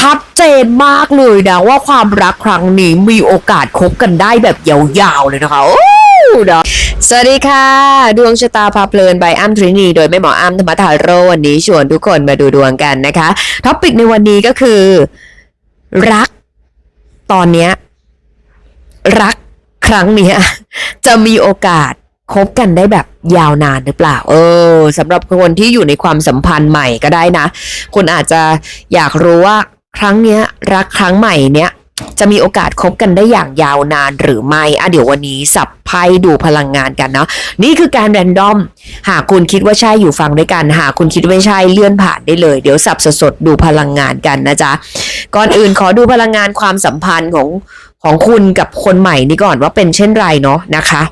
ชัดเจนมากเลยนะว่าความรักครั้งนี้มีโอกาสคบกันได้แบบยาวๆเลยนะคะโอ้นะสวัสดีค่ะ ดวงชะตาพาเพลินใบอ้ำทรินีโดยแม่หมออ้ำธรรมทาโรวันนี้ชวนทุกคนมาดูดวงกันนะคะท็อปิกในวันนี้ก็คือ รักตอนเนี้ยรักครั้งเนี้ยจะมีโอกาสคบกันได้แบบยาวนานหรือเปล่า เออสำหรับคนที่อยู่ในความสัมพันธ์ใหม่ก็ได้นะ คุณอาจจะอยากรู้ว่า ครั้งเนี้ยรักครั้งใหม่เนี้ยจะมีโอกาสคบกันได้อย่างยาวนานหรือไม่อะเดี๋ยววันนี้สับไพ่ดูพลังงานกันเนาะนี่คือการแรนดอม หากคุณคิดว่าใช่อยู่ฟังด้วยกัน หากคุณคิดว่าไม่ใช่เลื่อนผ่านได้เลย เดี๋ยวสับสดๆดูพลังงานกันนะจ๊ะ ก่อนอื่นขอดูพลังงานความสัมพันธ์ของของคุณกับคนใหม่นี้ก่อนว่าเป็นเช่นไรเนาะนะคะ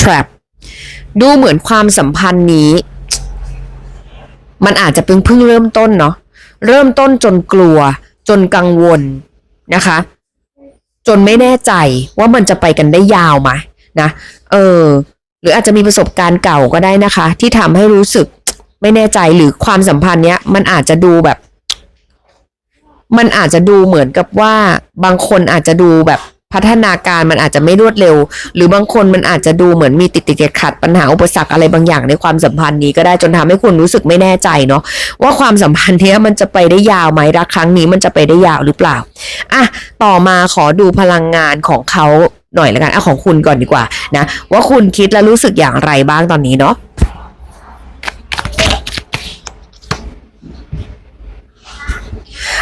trap ดูเหมือนความสัมพันธ์นี้ มันอาจจะเพิ่งเพิ่งเริ่มต้นเนาะเริ่มต้นจนกลัว จนกังวลนะคะ จนไม่แน่ใจว่ามันจะไปกันได้ยาวไหมนะเออ หรืออาจจะมีประสบการณ์เก่าก็ได้นะคะ ที่ทำให้รู้สึกไม่แน่ใจหรือความสัมพันธ์เนี้ยมันอาจจะดูแบบ มันอาจจะดูเหมือนกับว่าบางคนอาจจะดูแบบ พัฒนาการมันอาจจะไม่รวดเร็ว หรือบางคนมันอาจจะดูเหมือนมีติดติดขัดปัญหาอุปสรรคอะไรบางอย่างในความสัมพันธ์นี้ก็ได้จนทำให้คุณรู้สึกไม่แน่ใจเนาะว่าความสัมพันธ์เนี้ยมันจะไปได้ยาวไหมรักครั้งนี้มันจะไปได้ยาวหรือเปล่าอะต่อมาขอดูพลังงานของเขาหน่อยละกันอะของคุณก่อนดีกว่านะว่าคุณคิดและรู้สึกอย่างไรบ้างตอนนี้เนาะ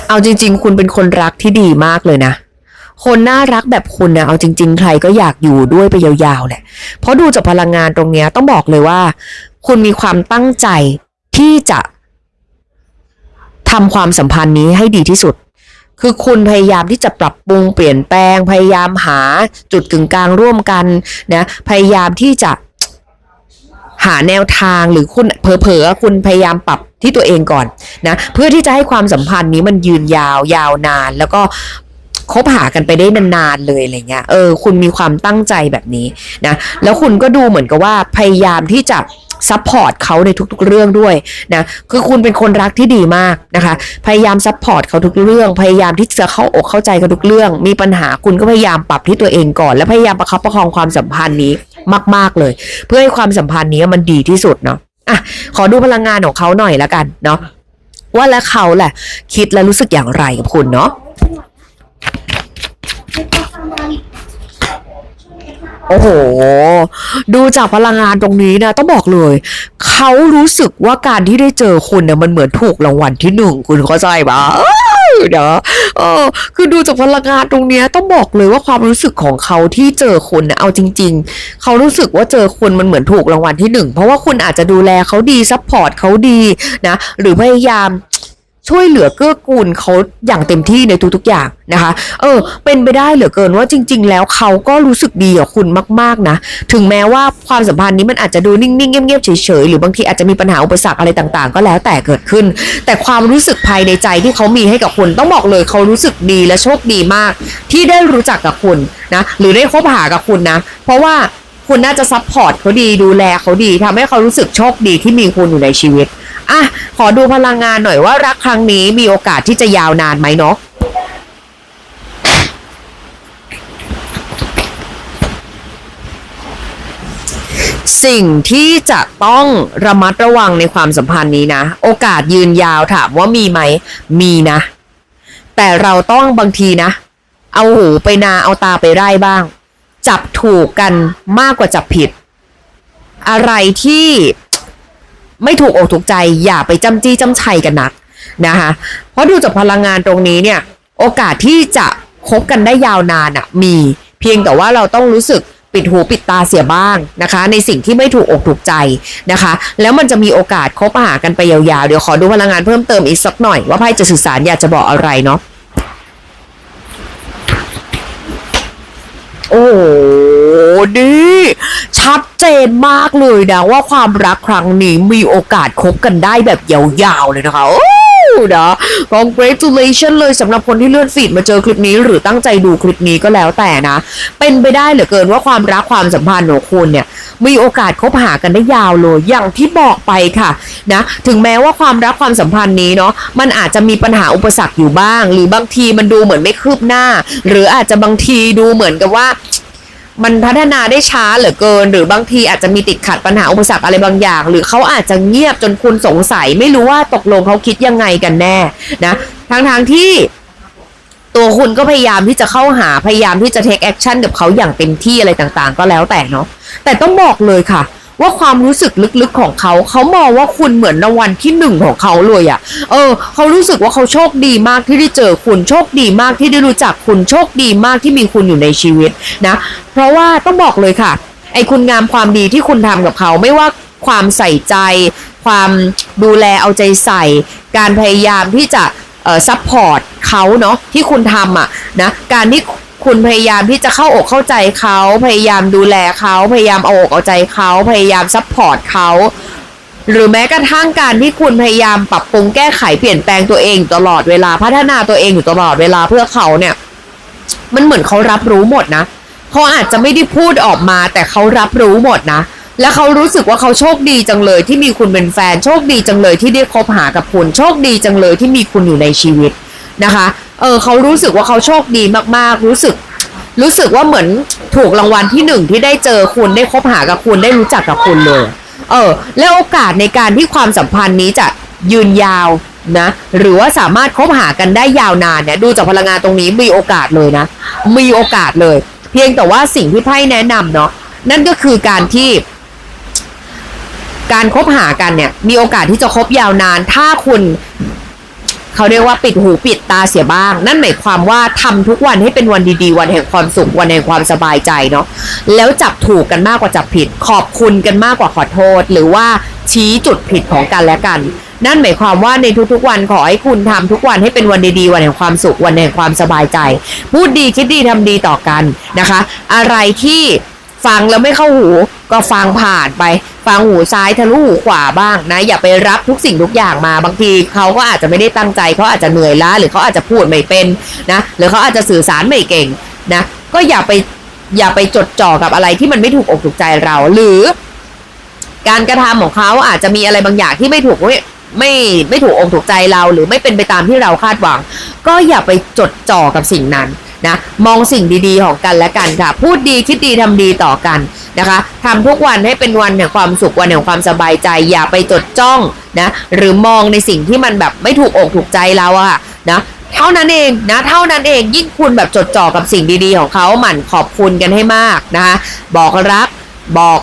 เอาจริง ๆ คุณเป็นคนรักที่ดีมากเลยนะ คนน่ารักแบบคุณนะเอาจริง ๆ ใครก็อยากอยู่ด้วยไปยาวๆแหละเพราะดูจากพลังงานตรงเนี้ยต้องบอกเลยว่า คุณมีความตั้งใจที่จะทำความสัมพันธ์นี้ให้ดีที่สุด คือคุณพยายามที่จะปรับปรุงเปลี่ยนแปลง พยายามหาจุดกึ่งกลางร่วมกันนะ พยายามที่จะหาแนวทางหรือคุณเผลอๆคุณพยายามปรับที่ตัวเองก่อนนะ เพื่อที่จะให้ความสัมพันธ์นี้มันยืนยาวยาวนาน แล้วก็ คบหากันไปได้นานๆเลยอะไรเงี้ยเออคุณมีความตั้งใจแบบนี้นะแล้วคุณก็ดูเหมือนกับว่าพยายามที่จะซัพพอร์ตเขาในทุกๆเรื่องด้วยนะคือคุณเป็นคนรักที่ดีมากนะคะพยายามซัพพอร์ตเขาทุกเรื่อง พยายามที่จะเข้าอกเข้าใจเขาทุกเรื่อง มีปัญหาคุณก็พยายามปรับที่ตัวเองก่อน และพยายามประคับประคองความสัมพันธ์นี้มาก ๆเลย เพื่อให้ความสัมพันธ์นี้มันดีที่สุดเนาะอะขอดูพลังงานของเขาหน่อยละกันเนาะว่าแล้วเขาแหละคิดและรู้สึกอย่างไรกับคุณเนาะ โอ้โห ดูจากพลังงานตรงนี้นะ ต้องบอกเลย เขารู้สึกว่าการที่ได้เจอคุณเนี่ยมันเหมือนถูกรางวัลที่หนึ่งคุณเข้าใจปะเอ้ยเดี๋ยวเออ คือดูจากพลังงานตรงเนี้ยต้องบอกเลยว่าความรู้สึกของเขาที่เจอคุณนะเอาจริง ๆ เขารู้สึกว่าเจอคุณมันเหมือนถูกรางวัลที่หนึ่งเพราะว่าคุณอาจจะดูแลเขาดีซัพพอร์ตเขาดีนะ หรือพยายาม ช่วยเหลือเกื้อกูลเขาอย่างเต็มที่ในทุกๆอย่างนะคะ เออ เป็นไปได้เหลือเกินว่าจริง ๆ แล้วเขาก็รู้สึกดีกับคุณมากๆนะ ถึงแม้ว่าความสัมพันธ์นี้มันอาจจะดูนิ่งๆเงียบๆเฉยๆหรือบางทีอาจจะมีปัญหาอุปสรรคอะไรต่างๆ ก็แล้วแต่เกิดขึ้น แต่ความรู้สึกภายในใจที่เขามีให้กับคุณต้องบอกเลยเขารู้สึกดีและโชคดีมาก ที่ได้รู้จักกับคุณนะหรือได้คบหากับคุณนะ เพราะว่าคุณน่าจะซัพพอร์ตเขาดีดูแลเขาดีทำให้เขารู้สึกโชคดีที่มีคุณอยู่ในชีวิต อะขอดูพลังงานหน่อยว่ารักครั้งนี้มีโอกาสที่จะยาวนานไหมเนาะสิ่งที่จะต้องระมัดระวังในความสัมพันธ์นี้นะ โอกาสยืนยาวถามว่ามีไหม มีนะ แต่เราต้องบางทีนะ เอาหูไปนาเอาตาไปไร่บ้าง จับถูกกันมากกว่าจับผิด อะไรที่ ไม่ถูกอกถูกใจ อย่าไปจำจี้จำชัยกันนักนะคะเพราะดูจากพลังงานตรงนี้เนี่ยโอกาสที่จะคบกันได้ยาวนานอะมี เพียงแต่ว่าเราต้องรู้สึกปิดหูปิดตาเสียบ้างนะคะ ในสิ่งที่ไม่ถูกอกถูกใจนะคะ แล้วมันจะมีโอกาสคบหากันไปยาวๆ เดี๋ยวขอดูพลังงานเพิ่มเติมอีกสักหน่อยว่าไพ่จะสื่อสารอยากจะบอกอะไรเนาะโอ้ดี ชัดเจนมากเลยนะว่าความรักครั้งนี้มีโอกาสคบกันได้แบบยาวๆเลยนะคะโอ้เนาะ congratulation เลยสำหรับคนที่เลื่อนฟีดมาเจอคลิปนี้ หรือตั้งใจดูคลิปนี้ก็แล้วแต่นะ เป็นไปได้เหลือเกินว่าความรักความสัมพันธ์ของคุณเนี่ยมีโอกาสคบหากันได้ยาวเลยอย่างที่บอกไปค่ะนะถึงแม้ว่าความรักความสัมพันธ์นี้เนาะมันอาจจะมีปัญหาอุปสรรคอยู่บ้าง หรือบางทีมันดูเหมือนไม่คืบหน้า หรืออาจจะบางทีดูเหมือนกับว่า มันพัฒนาได้ช้าเหลือเกิน หรือบางทีอาจจะมีติดขัดปัญหาอุปสรรคอะไรบางอย่าง หรือเขาอาจจะเงียบจนคุณสงสัย ไม่รู้ว่าตกลงเขาคิดยังไงกันแน่นะทั้งทางที่ตัวคุณก็พยายามที่จะเข้าหาพยายามที่จะเทคแอคชั่นกับเขาอย่างเต็มที่อะไรต่างๆ ก็แล้วแต่เนาะแต่ต้องบอกเลยค่ะ ว่าความรู้สึกลึกๆของเขาเขามองว่าคุณเหมือนรางวัลที่หนึ่งของเขาเลยอะ่ะ เออ เขารู้สึกว่าเขาโชคดีมากที่ได้เจอคุณโชคดีมากที่ได้รู้จักคุณโชคดีมากที่มีคุณอยู่ในชีวิตนะ เพราะว่าต้องบอกเลยค่ะ ไอ้คุณงามความดีที่คุณทำกับเขาไม่ว่าความใส่ใจ ความดูแลเอาใจใส่ การพยายามที่จะเอ่อซัพพอร์ตเขาเนาะที่คุณทำอะนะการที่ คุณพยายามที่จะเข้าอกเข้าใจเขาพยายามดูแลเขาพยายามเอาอกเอาใจเขาพยายามซัพพอร์ตเขาหรือแม้กระทั่งการที่คุณพยายามปรับปรุงแก้ไขเปลี่ยนแปลงตัวเองตลอดเวลาพัฒนาตัวเองอยู่ตลอดเวลาเพื่อเขาเนี่ย มันเหมือนเขารับรู้หมดนะเขาอาจจะไม่ได้พูดออกมา แต่เขารับรู้หมดนะและเขารู้สึกว่าเขาโชคดีจังเลยที่มีคุณเป็นแฟนโชคดีจังเลยที่ได้คบหากับคุณโชคดีจังเลยที่มีคุณอยู่ในชีวิต นะคะ เออเขารู้สึกว่าเขาโชคดีมากๆ รู้สึก รู้สึกว่าเหมือนถูกรางวัลที่หนึ่งที่ได้เจอคุณได้คบหากับคุณได้รู้จักกับคุณเลย เออ และโอกาสในการที่ความสัมพันธ์นี้จะยืนยาวนะหรือว่าสามารถคบหากันได้ยาวนานเนี่ยดูจากพลังงานตรงนี้มีโอกาสเลยนะ มีโอกาสเลย เพียงแต่ว่าสิ่งที่ไพ่แนะนำเนาะนั่นก็คือการที่ การคบหากันเนี่ย มีโอกาสที่จะคบยาวนาน ถ้าคุณ เขาเรียกว่าปิดหูปิดตาเสียบ้าง นั่นหมายความว่าทำทุกวันให้เป็นวันดีๆ วันแห่งความสุขวันแห่งความสบายใจเนาะแล้วจับถูกกันมากกว่าจับผิด ขอบคุณกันมากกว่าขอโทษ หรือว่าชี้จุดผิดของกันและกัน นั่นหมายความว่าในทุกๆวันขอให้คุณทำทุกวันให้เป็นวันดีๆวันแห่งความสุขวันแห่งความสบายใจ พูดดีคิดดีทำดีต่อกันนะคะ อะไรที่ฟังแล้วไม่เข้าหู ก็ฟังผ่านไป ฟังหูซ้ายทะลุหูขวาบ้างนะ อย่าไปรับทุกสิ่งทุกอย่างมา บางทีเขาก็อาจจะไม่ได้ตั้งใจเขาอาจจะเหนื่อยล้าหรือเขาอาจจะพูดไม่เป็นนะ หรือเขาอาจจะสื่อสารไม่เก่งนะ ก็อย่าไปอย่าไปจดจ่อกับอะไรที่มันไม่ถูกอกถูกใจเรา หรือ การกระทำของเขาอาจจะมีอะไรบางอย่างที่ไม่ถูกไม่ไม่ไม่ถูกอกถูกใจเรา หรือไม่เป็นไปตามที่เราคาดหวัง ก็อย่าไปจดจ่อกับสิ่งนั้น นะมองสิ่งดีๆของกันและกันค่ะ พูดดีคิดดีทำดีต่อกันนะคะทำทุกวันให้เป็นวันแห่งความสุขวันแห่งความสบายใจ อย่าไปจดจ้องนะหรือมองในสิ่งที่มันแบบไม่ถูกอกถูกใจเราอะนะเท่านั้นเองนะเท่านั้นเองยิ่งคุณแบบจดจ่อกับสิ่งดีๆของเขาหมั่นขอบคุณกันให้มากนะคะบอกรักบอก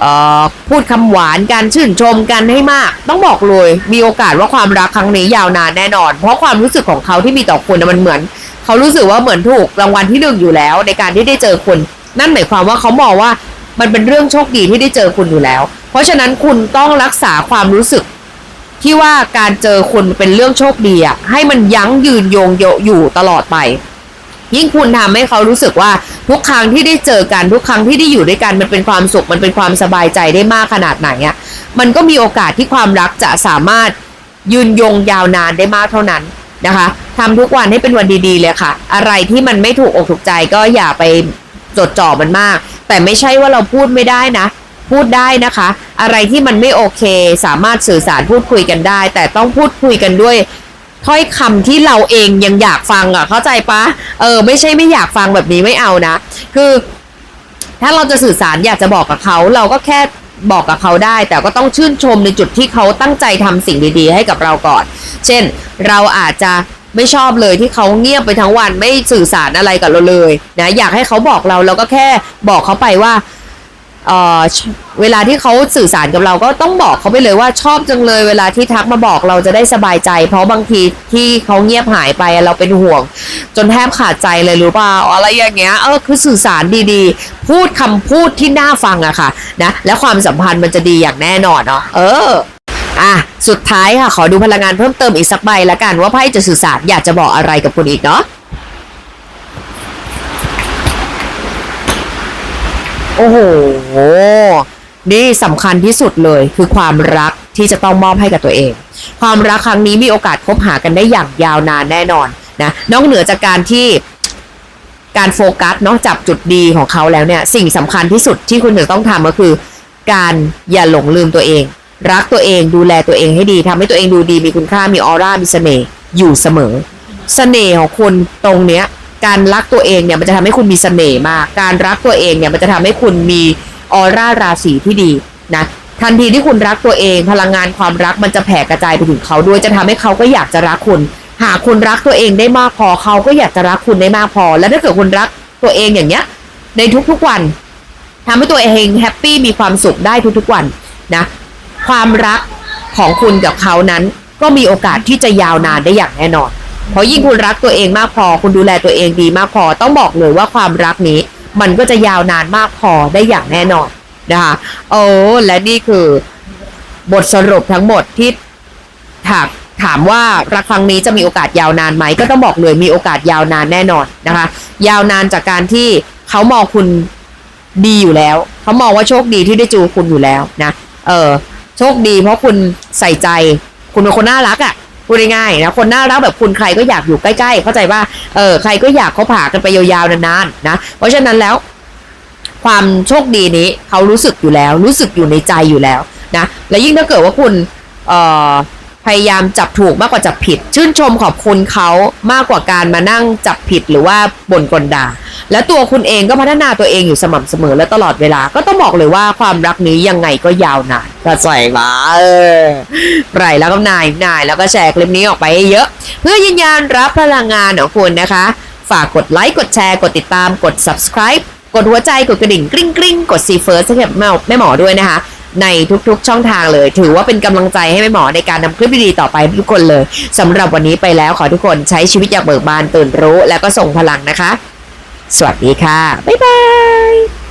เอ่อพูดคำหวานกันชื่นชมกันให้มาก ต้องบอกเลยมีโอกาสว่าความรักครั้งนี้ยาวนานแน่นอน เพราะความรู้สึกของเขาที่มีต่อคุณนะมันเหมือน เขารู้สึกว่าเหมือนถูกรางวัลที่หนึ่งอยู่แล้ว ในการที่ได้เจอคุณนั่นหมายความว่าเขามองว่ามันเป็นเรื่องโชคดีที่ได้เจอคุณอยู่แล้ว เพราะฉะนั้นคุณต้องรักษาความรู้สึก ที่ว่าการเจอคุณเป็นเรื่องโชคดีอะให้มันยั้งยืนโยงโยอยู่ตลอดไป ยิ่งคุณทำให้เขารู้สึกว่าทุกครั้งที่ได้เจอกันทุกครั้งที่ได้อยู่ด้วยกันมันเป็นความสุขมันเป็นความสบายใจได้มากขนาดไหนอะมันก็มีโอกาสที่ความรักจะสามารถยืนยงยาวนานได้มากเท่านั้น นะคะทำทุกวันให้เป็นวันดีๆเลยค่ะ อะไรที่มันไม่ถูกอกถูกใจก็อย่าไปจดจ่อมันมาก แต่ไม่ใช่ว่าเราพูดไม่ได้นะ พูดได้นะคะ อะไรที่มันไม่โอเค สามารถสื่อสารพูดคุยกันได้ แต่ต้องพูดคุยกันด้วยถ้อยคำที่เราเองยังอยากฟังอะ เข้าใจปะเออ ไม่ใช่ไม่อยากฟังแบบนี้ไม่เอานะ คือ ถ้าเราจะสื่อสารอยากจะบอกกับเขา เราก็แค่ บอกกับเขาได้ แต่ก็ต้องชื่นชมในจุดที่เขาตั้งใจทำสิ่งดีๆ ให้กับเราก่อน เช่น เราอาจจะไม่ชอบเลยที่เขาเงียบไปทั้งวันไม่สื่อสารอะไรกับเราเลยนะอยากให้เขาบอกเราเราก็แค่บอกเขาไปว่า เอ่อเวลาที่เขาสื่อสารกับเราก็ต้องบอกเขาไปเลยว่าชอบจังเลยเวลาที่ทักมาบอกเราจะได้สบายใจ เพราะบางทีที่เขาเงียบหายไปเราเป็นห่วง จนแทบขาดใจเลยรู้เปล่าอะไรอย่างเงี้ยเออคือสื่อสารดีๆ พูดคำพูดที่น่าฟังอะค่ะนะและความสัมพันธ์มันจะดีอย่างแน่นอนเนาะเอออะสุดท้ายค่ะขอดูพลังงานเพิ่มเติมอีกสักใบละกันว่าไพ่จะสื่อสารอยากจะบอกอะไรกับคุณอีกเนาะ โอ้โห นี่สำคัญที่สุดเลยคือความรักที่จะต้องมอบให้กับตัวเอง ความรักครั้งนี้มีโอกาสคบหากันได้อย่างยาวนานแน่นอนนะนอกเหนือจากการที่การโฟกัสเนาะจับจุดดีของเขาแล้วเนี่ยสิ่งสำคัญที่สุดที่คุณจะต้องทำก็คือ การอย่าหลงลืมตัวเอง รักตัวเองดูแลตัวเองให้ดีทำให้ตัวเองดูดีมีคุณค่ามีออร่ามีเสน่ห์อยู่เสมอ เสน่ห์ของคุณตรงเนี้ย การรักตัวเองเนี่ยมันจะทำให้คุณมีเสน่ห์มาก การรักตัวเองเนี่ยมันจะทำให้คุณมีออร่าราศีที่ดีนะทันทีที่คุณรักตัวเอง พลังงานความรักมันจะแผ่กระจายไปถึงเขาด้วยจะทำให้เขาก็อยากจะรักคุณ หากคุณรักตัวเองได้มากพอเขาก็อยากจะรักคุณได้มากพอ และถ้าเกิดคุณรักตัวเองอย่างเนี้ย ในทุกๆวันทำให้ตัวเองแฮปปี้มีความสุขได้ทุกๆวันนะความรักของคุณกับเขานั้น ก็มีโอกาสที่จะยาวนานได้อย่างแน่นอน เพราะยิ่งคุณรักตัวเองมากพอ คุณดูแลตัวเองดีมากพอ ต้องบอกเลยว่าความรักนี้ มันก็จะยาวนานมากพอได้อย่างแน่นอนนะคะโอ้และนี่คือบทสรุปทั้งหมดที่ถามถามว่ารักครั้งนี้จะมีโอกาสยาวนานไหม ก็ต้องบอกเลยมีโอกาสยาวนานแน่นอนนะคะ ยาวนานจากการที่เขามองคุณดีอยู่แล้ว เขามองว่าโชคดีที่ได้จูคุณอยู่แล้วนะ เออโชคดีเพราะคุณใส่ใจ คุณเป็นคนน่ารักอะ่ะ พูดง่ายๆนะคนน่ารักแบบคุณใครก็อยากอยู่ใกล้ๆ เข้าใจว่าเออใครก็อยากเขาผ่ากันไปยาวๆนานๆนะ เพราะฉะนั้นแล้ว ความโชคดีนี้เขารู้สึกอยู่แล้ว รู้สึกอยู่ในใจอยู่แล้วนะ และยิ่งถ้าเกิดว่าคุณเอ่อ พยายามจับถูกมากกว่าจับผิด ชื่นชมขอบคุณเขามากกว่าการมานั่งจับผิดหรือว่าบ่นกลด่า และตัวคุณเองก็พัฒนาตัวเองอยู่สม่ำเสมอและตลอดเวลาก็ต้องบอกเลยว่าความรักนี้ยังไงก็ยาวนานก็ใส่มาเออไรแล้วก็นายนายแล้วก็แชร์คลิปนี้ออกไปให้เยอะ เพื่อยืนยันรับพลังงานของคุณนะคะ ฝากกดไลค์กดแชร์กดติดตามกด subscribe กดหัวใจกดกระดิ่งกริ๊งกริ๊งกดซีเฟิร์สให้กับแม่แม่หมอด้วยนะคะ ในทุกๆช่องทางเลย ถือว่าเป็นกำลังใจให้แม่หมอในการนำคลิปดีๆต่อไปทุกคนเลยสำหรับวันนี้ไปแล้วขอทุกคนใช้ชีวิตอย่างเบิกบานตื่นรู้ แล้วก็ส่งพลังนะคะ สวัสดีค่ะ บ๊ายบาย